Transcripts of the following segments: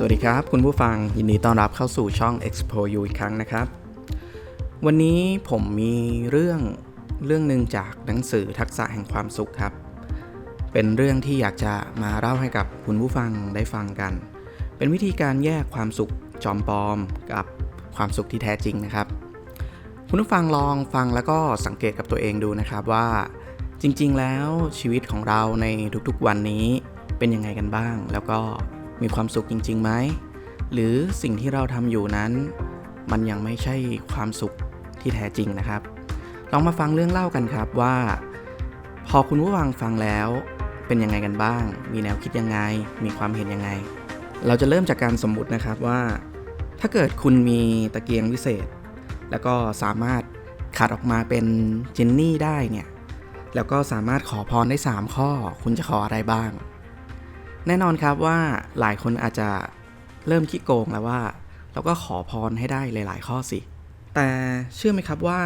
สวัสดีครับ คุณผู้ฟังยินดีต้อนรับเข้าสู่ช่อง Expo U อีกครั้งนะครับ วันนี้ผมมีเรื่องเรื่องหนึ่งจากหนังสือทักษะแห่งความสุขครับ เป็นเรื่องที่อยากจะมาเล่าให้กับคุณผู้ฟังได้ฟังกัน เป็นวิธีการแยกความสุขจอมปลอมกับความสุขที่แท้จริงนะครับ คุณผู้ฟังลองฟังแล้วก็สังเกตกับตัวเองดูนะครับว่า จริง ๆ แล้วชีวิตของเราในทุกๆวันนี้เป็นยังไงกันบ้าง แล้วก็ มีความสุขจริงๆไหมหรือสิ่งที่เราทำอยู่นั้น มันยังไม่ใช่ความสุขที่แท้จริงนะครับ ลองมาฟังเรื่องเล่ากันครับว่า พอคุณผู้ฟังฟังแล้วเป็นยังไงกันบ้าง มีแนวคิดยังไง มีความเห็นยังไง เราจะเริ่มจากการสมมุตินะครับว่า ถ้าเกิดคุณมีตะเกียงวิเศษ แล้วก็สามารถขัดออกมาเป็นจินนี่ได้เนี่ย แล้วก็สามารถขอพรได้ 3 ข้อ คุณจะขออะไรบ้าง แน่นอนครับว่าหลายคนอาจจะเริ่มขี้โกงแล้วว่า เราก็ขอพรให้ได้หลาย ๆ ข้อสิ แต่เชื่อไหมครับว่า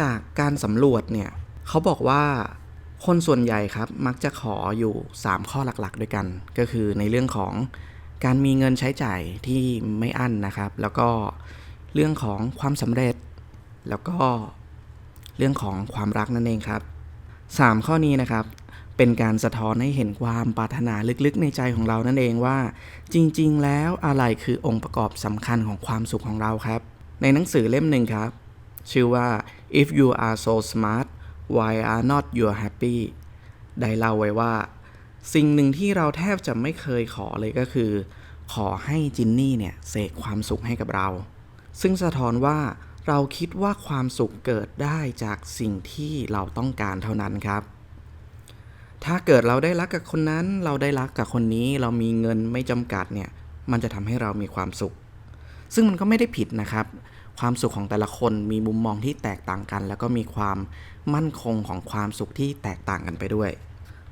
จากการสำรวจเนี่ยเขาบอกว่าคนส่วนใหญ่ครับมักจะขออยู่ 3 ข้อหลักๆ ด้วยกัน ก็คือในเรื่องของการมีเงินใช้จ่ายที่ไม่อั้นนะครับ แล้วก็เรื่องของความสำเร็จ แล้วก็เรื่องของความรักนั่นเองครับ 3 ข้อนี้นะครับ เป็นการสะท้อนให้เห็นความปรารถนาลึกๆในใจของเรานั่นเองว่า จริงๆ แล้วอะไรคือองค์ประกอบสำคัญของความสุขของเราครับ ในหนังสือเล่มหนึ่งครับ ชื่อว่า if you are so smart why are not you happy ได้เล่าไว้ว่า สิ่งหนึ่งที่เราแทบจะไม่เคยขอเลยก็คือ ขอให้จินนี่เนี่ยเสกความสุขให้กับเรา ซึ่งสะท้อนว่าเราคิดว่าความสุขเกิดได้จากสิ่งที่เราต้องการเท่านั้นครับ ถ้าเกิดเราได้รักกับคนนั้น เราได้รักกับคนนี้ เรามีเงินไม่จำกัดเนี่ย มันจะทำให้เรามีความสุข ซึ่งมันก็ไม่ได้ผิดนะครับ ความสุขของแต่ละคนมีมุมมองที่แตกต่างกัน แล้วก็มีความมั่นคงของความสุขที่แตกต่างกันไปด้วย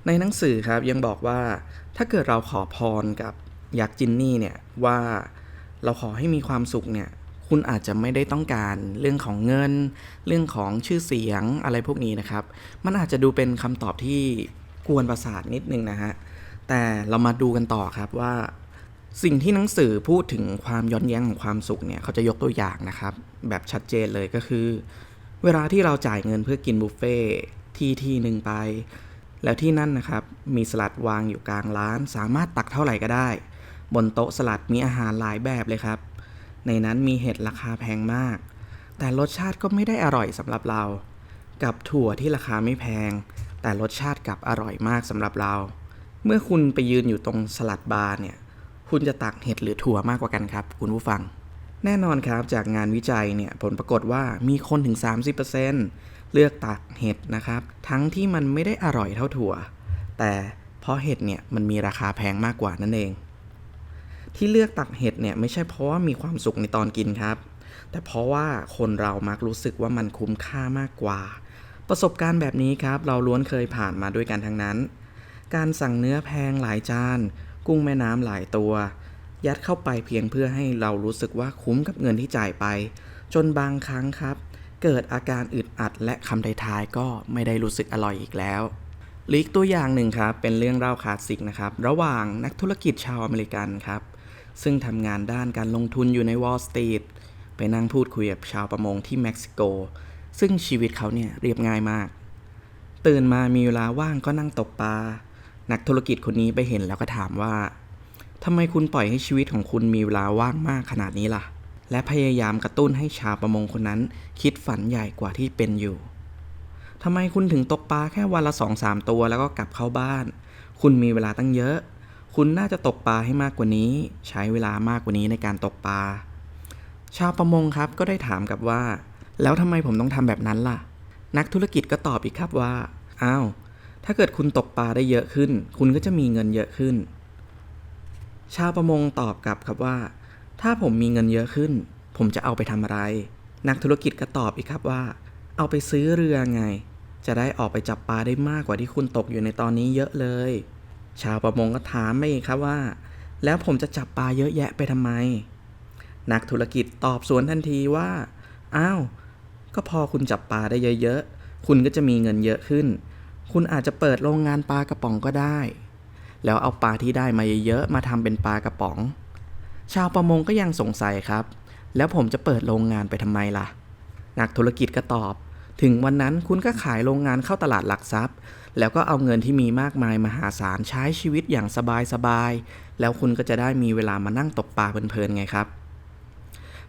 ในหนังสือครับยังบอกว่า ถ้าเกิดเราขอพรกับยักษ์จินนี่เนี่ยว่าเราขอให้มีความสุขเนี่ย คุณอาจจะไม่ได้ต้องการเรื่องของเงิน เรื่องของชื่อเสียงอะไรพวกนี้นะครับ มันอาจจะดูเป็นคำตอบที่ กวนประสาทนิดนึงนะฮะ แต่เรามาดูกันต่อครับว่า สิ่งที่หนังสือพูดถึงความย้อนแย้งของความสุขเนี่ยเขาจะยกตัวอย่างนะครับ แบบชัดเจนเลยก็คือ เวลาที่เราจ่ายเงินเพื่อกินบุฟเฟ่ที่ที่หนึ่งไป แล้วที่นั่นนะครับ มีสลัดวางอยู่กลางร้าน สามารถตักเท่าไหร่ก็ได้ บนโต๊ะสลัดมีอาหารหลายแบบเลยครับ ในนั้นมีเห็ดราคาแพงมาก แต่รสชาติก็ไม่ได้อร่อยสำหรับเรา กับถั่วที่ราคาไม่แพง แต่รสชาติกลับอร่อยมากสำหรับเรา เมื่อคุณไปยืนอยู่ตรงสลัดบาร์เนี่ย คุณจะตักเห็ดหรือถั่วมากกว่ากันครับคุณผู้ฟัง แน่นอนครับจากงานวิจัยเนี่ยผลปรากฏว่ามีคนถึง 30%เลือกตักเห็ดนะครับ ทั้งที่มันไม่ได้อร่อยเท่าถั่ว แต่เพราะเห็ดเนี่ยมันมีราคาแพงมากกว่านั่นเอง ที่เลือกตักเห็ดเนี่ยไม่ใช่เพราะว่ามีความสุขในตอนกินครับ แต่เพราะว่าคนเรามักรู้สึกว่ามันคุ้มค่ามากกว่า ประสบการณ์แบบนี้ครับ เราล้วนเคยผ่านมาด้วยกันทั้งนั้น การสั่งเนื้อแพงหลายจาน กุ้งแม่น้ำหลายตัว ยัดเข้าไปเพียงเพื่อให้เรารู้สึกว่าคุ้มกับเงินที่จ่ายไป จนบางครั้งครับ เกิดอาการอึดอัดและคำท้ายๆก็ไม่ได้รู้สึกอร่อยอีกแล้วหรืออีกตัวอย่างหนึ่งครับ เป็นเรื่องเล่าคลาสสิกนะครับ ระหว่างนักธุรกิจชาวอเมริกันครับ ซึ่งทำงานด้านการลงทุนอยู่ในวอลล์สตรีทไปนั่งพูดคุยกับชาวประมงที่เม็กซิโก ซึ่งชีวิตเขาเนี่ยเรียบง่ายมาก ตื่นมามีเวลาว่างก็นั่งตกปลา นักธุรกิจคนนี้ไปเห็นแล้วก็ถามว่าทำไมคุณปล่อยให้ชีวิตของคุณมีเวลาว่างมากขนาดนี้ล่ะ และพยายามกระตุ้นให้ชาวประมงคนนั้น คิดฝันใหญ่กว่าที่เป็นอยู่ทำไมคุณถึงตกปลาแค่วันละสองสามตัวแล้วก็กลับเข้าบ้าน คุณมีเวลาตั้งเยอะ คุณน่าจะตกปลาให้มากกว่านี้ ใช้เวลามากกว่านี้ในการตกปลา ชาวประมงครับก็ได้ถามกับว่า แล้วทำไมผมต้องทำแบบนั้นล่ะ นักธุรกิจก็ตอบอีกครับว่า อ้าว ถ้าเกิดคุณตกปลาได้เยอะขึ้น คุณก็จะมีเงินเยอะขึ้น ชาวประมงตอบกลับครับว่า ถ้าผมมีเงินเยอะขึ้น ผมจะเอาไปทำอะไร นักธุรกิจก็ตอบอีกครับว่า เอาไปซื้อเรือไง จะได้ออกไปจับปลาได้มากกว่าที่คุณตกอยู่ในตอนนี้เยอะเลย ชาวประมงก็ถามไปอีกครับว่า แล้วผมจะจับปลาเยอะแยะไปทำไม นักธุรกิจตอบสวนทันทีว่า อ้าว ก็พอคุณจับปลาได้เยอะๆ คุณก็จะมีเงินเยอะขึ้น คุณอาจจะเปิดโรงงานปลากระป๋องก็ได้ แล้วเอาปลาที่ได้มาเยอะๆ มาทำเป็นปลากระป๋อง ชาวประมงก็ยังสงสัยครับ แล้วผมจะเปิดโรงงานไปทำไมล่ะ นักธุรกิจก็ตอบ ถึงวันนั้นคุณก็ขายโรงงานเข้าตลาดหลักทรัพย์ แล้วก็เอาเงินที่มีมากมายมหาศาลใช้ชีวิตอย่างสบายๆ แล้วคุณก็จะได้มีเวลามานั่งตกปลาเพลินๆไงครับ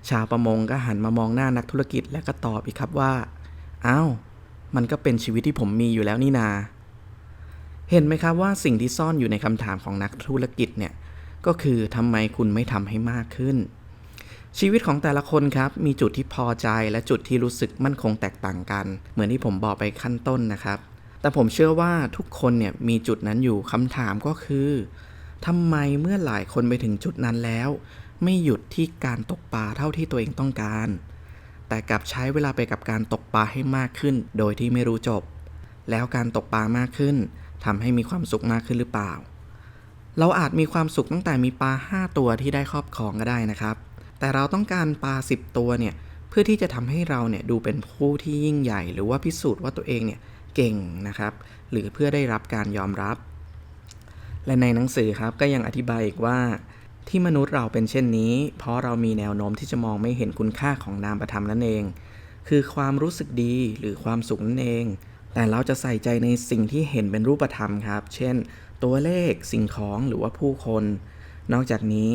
ชาวประมงก็หันมามองหน้านักธุรกิจแล้วก็ตอบอีกครับว่าอ้าวมันก็เป็นชีวิตที่ผมมีอยู่แล้วนี่นา เห็นไหมครับว่าสิ่งที่ซ่อนอยู่ในคำถามของนักธุรกิจเนี่ยก็คือทำไมคุณไม่ทำให้มากขึ้น ชีวิตของแต่ละคนครับ มีจุดที่พอใจและจุดที่รู้สึกมั่นคงแตกต่างกัน เหมือนที่ผมบอกไปขั้นต้นนะครับ แต่ผมเชื่อว่าทุกคนเนี่ยมีจุดนั้นอยู่คำถามก็คือทำไมเมื่อหลายคนไปถึงจุดนั้นแล้ว ไม่หยุดที่การตกปลาเท่าที่ตัวเองต้องการ แต่กลับใช้เวลาไปกับการตกปลาให้มากขึ้น โดยที่ไม่รู้จบ แล้วการตกปลามากขึ้นทำให้มีความสุขมากขึ้นหรือเปล่า เราอาจมีความสุขตั้งแต่มีปลา 5 ตัวที่ได้ครอบครองก็ได้นะครับ แต่เราต้องการปลา 10 ตัวเนี่ยเพื่อที่จะทำให้เราเนี่ยดูเป็นผู้ที่ยิ่งใหญ่ หรือว่าพิสูจน์ว่าตัวเองเนี่ยเก่งนะครับ หรือเพื่อได้รับการยอมรับ และในหนังสือครับก็ยังอธิบายอีกว่า ที่มนุษย์เราเป็นเช่นนี้ เพราะเรามีแนวโน้มที่จะมองไม่เห็นคุณค่าของนามประธรรมนั่นเอง คือความรู้สึกดีหรือความสุขนั่นเอง แต่เราจะใส่ใจในสิ่งที่เห็นเป็นรูปธรรมครับ เช่น ตัวเลขสิ่งของหรือว่าผู้คน นอกจากนี้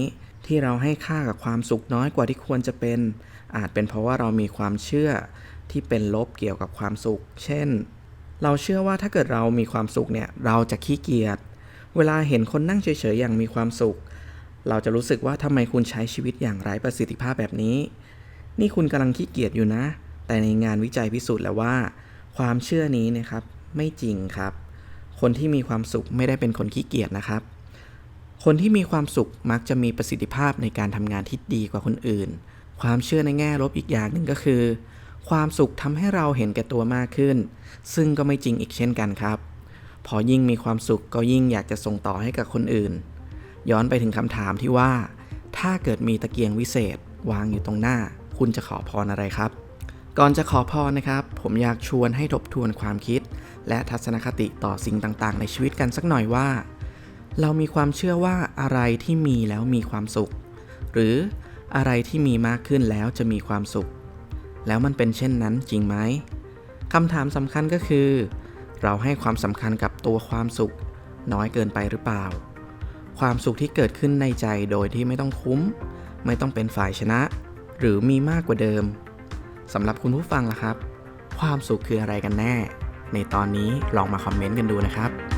ที่เราให้ค่ากับความสุขน้อยกว่าที่ควรจะเป็น อาจเป็นเพราะว่าเรามีความเชื่อที่เป็นลบเกี่ยวกับความสุข เช่น เราเชื่อว่าถ้าเกิดเรามีความสุขเนี่ยเราจะขี้เกียจ เวลาเห็นคนนั่งเฉยๆอย่างมีความสุข เราจะรู้สึกว่าทำไมคุณใช้ชีวิตอย่างไร้ประสิทธิภาพแบบนี้ นี่คุณกำลังขี้เกียจอยู่นะ แต่ในงานวิจัยพิสูจน์แล้วว่า ความเชื่อนี้นะครับไม่จริงครับ คนที่มีความสุขไม่ได้เป็นคนขี้เกียจนะครับ คนที่มีความสุขมักจะมีประสิทธิภาพในการทำงานที่ดีกว่าคนอื่น ความเชื่อในแง่ลบอีกอย่างหนึ่งก็คือ ความสุขทำให้เราเห็นแก่ตัวมากขึ้น ซึ่งก็ไม่จริงอีกเช่นกันครับ พอยิ่งมีความสุขก็ยิ่งอยากจะส่งต่อให้กับคนอื่น ย้อนไปถึงคำถามที่ว่า ถ้าเกิดมีตะเกียงวิเศษ วางอยู่ตรงหน้า คุณจะขอพรอะไรครับ ก่อนจะขอพรนะครับ ผมอยากชวนให้ทบทวนความคิด และทัศนคติต่อสิ่งต่างๆ ในชีวิตกันสักหน่อยว่า เรามีความเชื่อว่าอะไรที่มีแล้วมีความสุข หรืออะไรที่มีมากขึ้นแล้วจะมีความสุข แล้วมันเป็นเช่นนั้นจริงไหมคำถามสำคัญก็คือ เราให้ความสำคัญกับตัวความสุข น้อยเกินไปหรือเปล่า ความสุขที่เกิดขึ้นในใจโดยที่ไม่ต้องคุ้ม ไม่ต้องเป็นฝ่ายชนะ หรือมีมากกว่าเดิมสำหรับคุณผู้ฟังล่ะครับ ความสุขคืออะไรกันแน่ ในตอนนี้ลองมาคอมเมนต์กันดูนะครับ